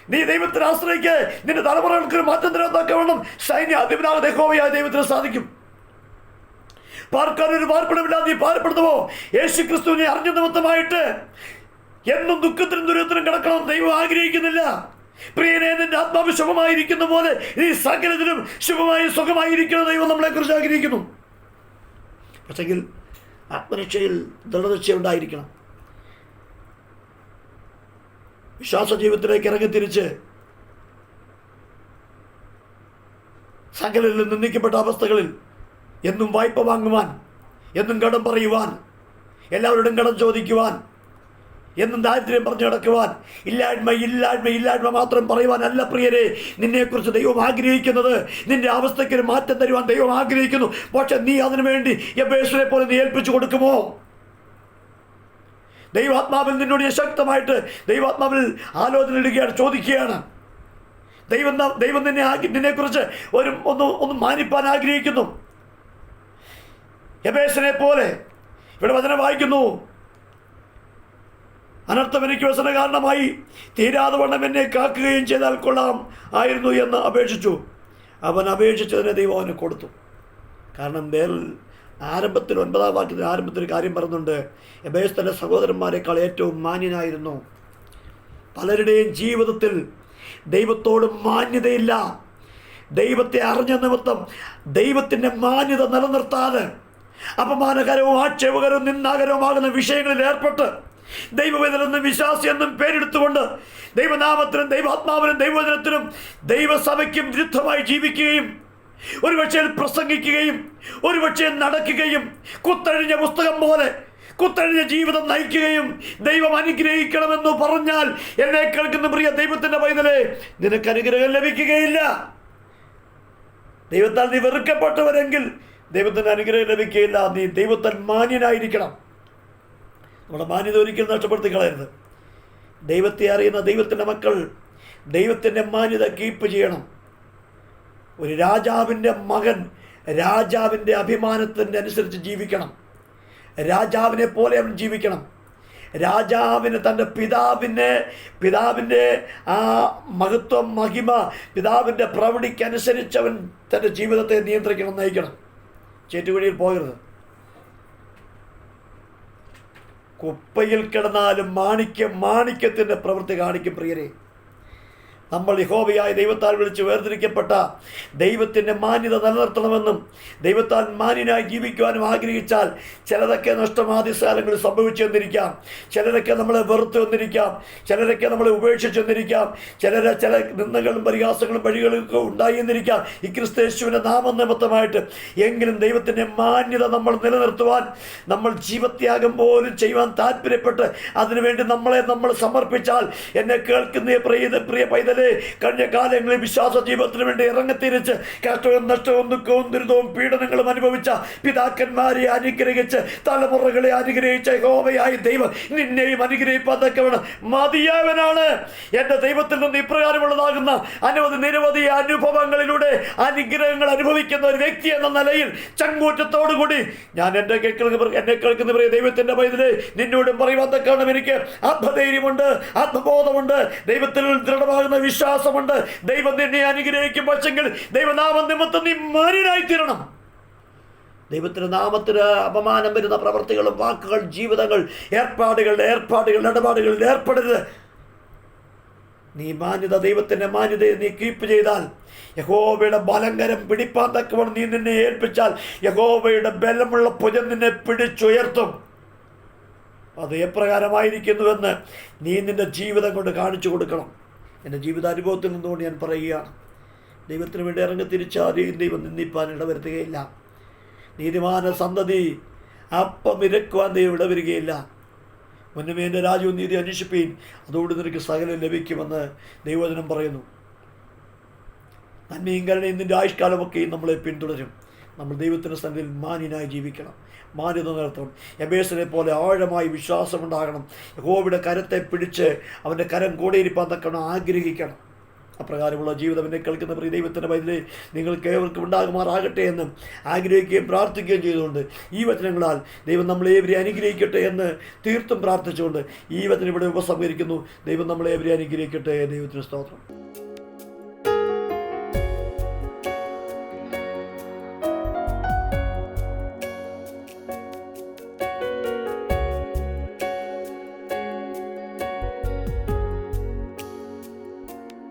നീ ദൈവത്തിന് ആശ്രയിക്ക്. നിന്റെ തലമുറകൾക്ക് ഒരു മാറ്റം തരാൻ വേണം. സൈന്യ അധിപനായ ദേഹോവയായ ദൈവത്തിന് സാധിക്കും. പാർക്കാൻ ഒരു പാർപ്പിടമില്ലാതെ നീ പാർപ്പെടുന്നുവോ യേശു ക്രിസ്തുവിനെ അറിഞ്ഞ നിമിത്തമായിട്ട് എന്നും ദുഃഖത്തിനും ദുരിതത്തിനും കിടക്കണം. ദൈവം ആഗ്രഹിക്കുന്നില്ല. പ്രിയനെ നിന്റെ ആത്മാവ് ശുഭമായിരിക്കുന്ന പോലെ ഈ സകലത്തിനും ശുഭമായി സുഖമായിരിക്കുന്ന ദൈവം നമ്മളെക്കുറിച്ച് ആഗ്രഹിക്കുന്നു. പക്ഷെങ്കിൽ ആത്മരക്ഷയിൽ ദൃഢനിശ്ചയം ഉണ്ടായിരിക്കണം. വിശ്വാസ ജീവിതത്തിലേക്ക് ഇറങ്ങി ഇറങ്ങിത്തിരിച്ച് സകലിൽ നിന്ന് നിന്ദിക്കപ്പെട്ട അവസ്ഥകളിൽ എന്നും വായ്പ വാങ്ങുവാൻ എന്നും കടം പറയുവാൻ എല്ലാവരുടെയും കടം ചോദിക്കുവാൻ എന്നും ദാരിദ്ര്യം പറഞ്ഞു നടക്കുവാൻ ഇല്ലായ്മ ഇല്ലായ്മ ഇല്ലായ്മ മാത്രം പറയുവാനല്ല പ്രിയരെ. നിന്നെക്കുറിച്ച് ദൈവം ആഗ്രഹിക്കുന്നത് നിന്റെ അവസ്ഥയ്ക്ക് മാറ്റം തരുവാൻ ദൈവം ആഗ്രഹിക്കുന്നു. പക്ഷെ നീ അതിനു വേണ്ടി എബേശ്വരെ പോലെ നീ ഏൽപ്പിച്ചു കൊടുക്കുമോ? ദൈവാത്മാവിൽ നിന്നോട് ശക്തമായിട്ട് ദൈവാത്മാവിൽ ആലോചന ഇടുകയാണ് ചോദിക്കുകയാണ്. ദൈവം ദൈവം നിന്നെ നിന്നെക്കുറിച്ച് ഒരു ഒന്ന് ഒന്ന് മാനിപ്പാൻ ആഗ്രഹിക്കുന്നു. യബേശനെ പോലെ ഇവിടെ വചനം വായിക്കുന്നു. അനർത്ഥം എനിക്ക് വ്യസന കാരണമായി തീരാതെ വണ്ണം എന്നെ കാക്കുകയും ചെയ്താൽ കൊള്ളാം ആയിരുന്നു എന്ന് അപേക്ഷിച്ചു. അവൻ അപേക്ഷിച്ചതിനെ ദൈവം അവന് കൊടുത്തു. കാരണം വേറിൽ ആരംഭത്തിൽ ഒൻപതാം വാക്യത്തിൽ ആരംഭത്തിൽ ഒരു കാര്യം പറയുന്നുണ്ട് എബേസ് തന്റെ സഹോദരന്മാരെക്കാൾ ഏറ്റവും മാന്യനായിരുന്നു. പലരുടെയും ജീവിതത്തിൽ ദൈവത്തോട് മാന്യതയില്ല. ദൈവത്തെ അറിഞ്ഞ നിമിത്തം ദൈവത്തിന്റെ മാന്യത നിലനിർത്താതെ അപമാനകരവും ആക്ഷേപകരവും നിന്ദാകരവുമാകുന്ന വിഷയങ്ങളിൽ ഏർപ്പെട്ട് ദൈവവേദനെന്നും വിശ്വാസി എന്നും പേരെടുത്തുകൊണ്ട് ദൈവനാമത്തിനും ദൈവാത്മാവിനും ദൈവവചനത്തിനും ദൈവസഭയ്ക്കും വിരുദ്ധമായി ജീവിക്കുകയും ഒരുപക്ഷെ പ്രസംഗിക്കുകയും ഒരുപക്ഷെ നടക്കുകയും കുത്തഴിഞ്ഞ പുസ്തകം പോലെ കുത്തഴിഞ്ഞ ജീവിതം നയിക്കുകയും ദൈവം അനുഗ്രഹിക്കണമെന്ന് പറഞ്ഞാൽ എന്നെ കേൾക്കുന്ന പ്രിയ ദൈവത്തിന്റെ പൈതലെ നിനക്ക് അനുഗ്രഹം ലഭിക്കുകയില്ല. ദൈവത്താൽ നീ വെറുക്കപ്പെട്ടവരെങ്കിൽ ദൈവത്തിന് അനുഗ്രഹം ലഭിക്കുകയില്ല. നീ ദൈവത്താൽ മാന്യനായിരിക്കണം. നമ്മുടെ മാന്യത ഒരിക്കലും നഷ്ടപ്പെടുത്തി കളയരുത്. ദൈവത്തെ അറിയുന്ന ദൈവത്തിന്റെ മക്കൾ ദൈവത്തിന്റെ മാന്യത കീപ്പ് ചെയ്യണം. ഒരു രാജാവിന്റെ മകൻ രാജാവിന്റെ അഭിമാനത്തിന്റെ അനുസരിച്ച് ജീവിക്കണം. രാജാവിനെ പോലെ അവൻ ജീവിക്കണം. രാജാവിന് തന്റെ പിതാവിനെ പിതാവിന്റെ ആ മഹത്വം മഹിമ പിതാവിന്റെ പ്രവൃത്തിക്കനുസരിച്ച് അവൻ തന്റെ ജീവിതത്തെ നിയന്ത്രിക്കണം നയിക്കണം. ചേറ്റുകുഴിയിൽ പോകരുത്. കുപ്പയിൽ കിടന്നാലും മാണിക്യം മാണിക്യത്തിന്റെ പ്രവൃത്തി കാണിക്കും പ്രിയരെ. നമ്മൾ യഹോബയായ ദൈവത്താൽ വിളിച്ച് വേർതിരിക്കപ്പെട്ട ദൈവത്തിന്റെ മാന്യത നിലനിർത്തണമെന്നും ദൈവത്താൽ മാന്യനായി ജീവിക്കുവാനും ആഗ്രഹിച്ചാൽ ചിലതൊക്കെ നഷ്ടമാതിസാലങ്ങളിൽ സംഭവിച്ചു വന്നിരിക്കാം ചിലരൊക്കെ നമ്മളെ വെറുത്തു വന്നിരിക്കാം. ചിലരൊക്കെ നമ്മളെ ഉപേക്ഷിച്ചു വന്നിരിക്കാം. ചിലരെ ചില നിന്ദകളും പരിഹാസങ്ങളും വഴികളൊക്കെ ഉണ്ടായി എന്നിരിക്കാം ഈ ക്രിസ്തേശുവിന്റെ നാമനിമിത്തമായിട്ട് എങ്കിലും ദൈവത്തിന്റെ മാന്യത നമ്മൾ നിലനിർത്തുവാൻ നമ്മൾ ജീവത്യാഗം പോലും ചെയ്യുവാൻ താല്പര്യപ്പെട്ട് അതിനുവേണ്ടി നമ്മളെ നമ്മൾ സമർപ്പിച്ചാൽ എന്നെ കേൾക്കുന്ന പ്രിയ പ്രിയ പൈതലെ കഴിഞ്ഞ കാലങ്ങളിൽ വിശ്വാസ ജീവിതത്തിന് വേണ്ടി ഇറങ്ങിത്തിരിച്ച് കഷ്ടവും നഷ്ടവും ദുഃഖവും ദുരിതവും പീഡനങ്ങളും അനുഭവിച്ച പിതാക്കന്മാരെ അനുഗ്രഹിച്ച് തലമുറകളെ അനുഗ്രഹിച്ച ഹോമയായ ദൈവം നിന്നെയും അനുഗ്രഹിപ്പാൻ തക്കവണ് മതിയായവനാണ്. എന്റെ ദൈവത്തിൽ നിന്ന് ഇപ്രകാരമുള്ളതാകുന്ന അനവധി നിരവധി അനുഭവങ്ങളിലൂടെ അനുഗ്രഹങ്ങൾ അനുഭവിക്കുന്ന ഒരു വ്യക്തി എന്ന നിലയിൽ ചങ്കൂറ്റത്തോടുകൂടി ഞാൻ എന്റെ കേൾക്കുന്ന എന്നെ കേൾക്കുന്ന പ്രിയ ദൈവത്തിന്റെ പൈതലെ നിന്നോടും പറയുവാൻ തക്കണം എനിക്ക് ആത്മധൈര്യമുണ്ട് ആത്മബോധമുണ്ട്. ദൈവത്തിൽ ദൃഢമാകുന്ന വിശ്വാസമുണ്ട്. ദൈവം നിന്നെ അനുഗ്രഹിക്കും പക്ഷെങ്കിൽ ദൈവനാമം നിമിത്തം നീ തീരണം ദൈവത്തിന്റെ നാമത്തിന് അപമാനം വരുന്ന പ്രവൃത്തികളും വാക്കുകൾ ജീവിതങ്ങൾ ഏർപ്പാടുകൾ ഏർപ്പാടുകൾ ഇടപാടുകളിൽ ഏർപ്പെടരുത്. നീ മാന്യത ദൈവത്തിന്റെ മാന്യതയെ നീ കീപ്പ് ചെയ്താൽ യഹോവയുടെ ബലങ്കരം പിടിപ്പാൻ തക്കവണ് നീ നിന്നെ ഏൽപ്പിച്ചാൽ യഹോവയുടെ ബലമുള്ള പുജ നിന്നെ പിടിച്ചുയർത്തും. അത് എപ്രകാരമായിരിക്കുന്നുവെന്ന് നീ നിന്റെ ജീവിതം കൊണ്ട് കാണിച്ചു കൊടുക്കണം. എന്റെ ജീവിതാനുഭവത്തിൽ നിന്നുകൊണ്ട് ഞാൻ പറയുകയാണ് ദൈവത്തിന് വേണ്ടി ഇറങ്ങി തിരിച്ചാരെയും ദൈവം നിന്ദിപ്പാൻ ഇടവരുത്തുകയില്ല. നീതിമാന സന്തതി അപ്പം ഇരക്കുവാൻ ദൈവം ഇടവരികയില്ല. മുന്നമേ എന്റെ രാജ്യവും നീതി അന്വേഷിപ്പീൻ അതുകൊണ്ട് നിനക്ക് സകലം ലഭിക്കുമെന്ന് ദൈവജനം പറയുന്നു. നന്മയും കരുണയും നിന്റെ ആയുഷ്കാലമൊക്കെയും നമ്മളെ പിന്തുടരും. നമ്മൾ ദൈവത്തിന്റെ സന്നിധിയിൽ മാന്യനായി ജീവിക്കണം. മാന്യത നിർത്തണം എബേസിനെ പോലെ ആഴമായി വിശ്വാസമുണ്ടാകണം യഹോവയുടെ കരത്തെ പിടിച്ച് അവന്റെ കരം കൂടെയിരിപ്പാൻ തക്കണം ആഗ്രഹിക്കണം. അപ്രകാരമുള്ള ജീവിതം എന്നെ കേൾക്കുന്ന പ്രിയ ദൈവത്തിന്റെ വൈദ്യുതി നിങ്ങൾക്ക് ഏവർക്കും ഉണ്ടാകുമാറാകട്ടെ എന്നും ആഗ്രഹിക്കുകയും പ്രാർത്ഥിക്കുകയും ചെയ്തുകൊണ്ട് ഈ വചനങ്ങളാൽ ദൈവം നമ്മളേവരെ അനുഗ്രഹിക്കട്ടെ എന്ന് തീർത്തും പ്രാർത്ഥിച്ചുകൊണ്ട് ഈ വചനം ഇവിടെ ഉപസംഹരിക്കുന്നു. ദൈവം നമ്മളേവരെ അനുഗ്രഹിക്കട്ടെ ദൈവത്തിന് സ്തോത്രം.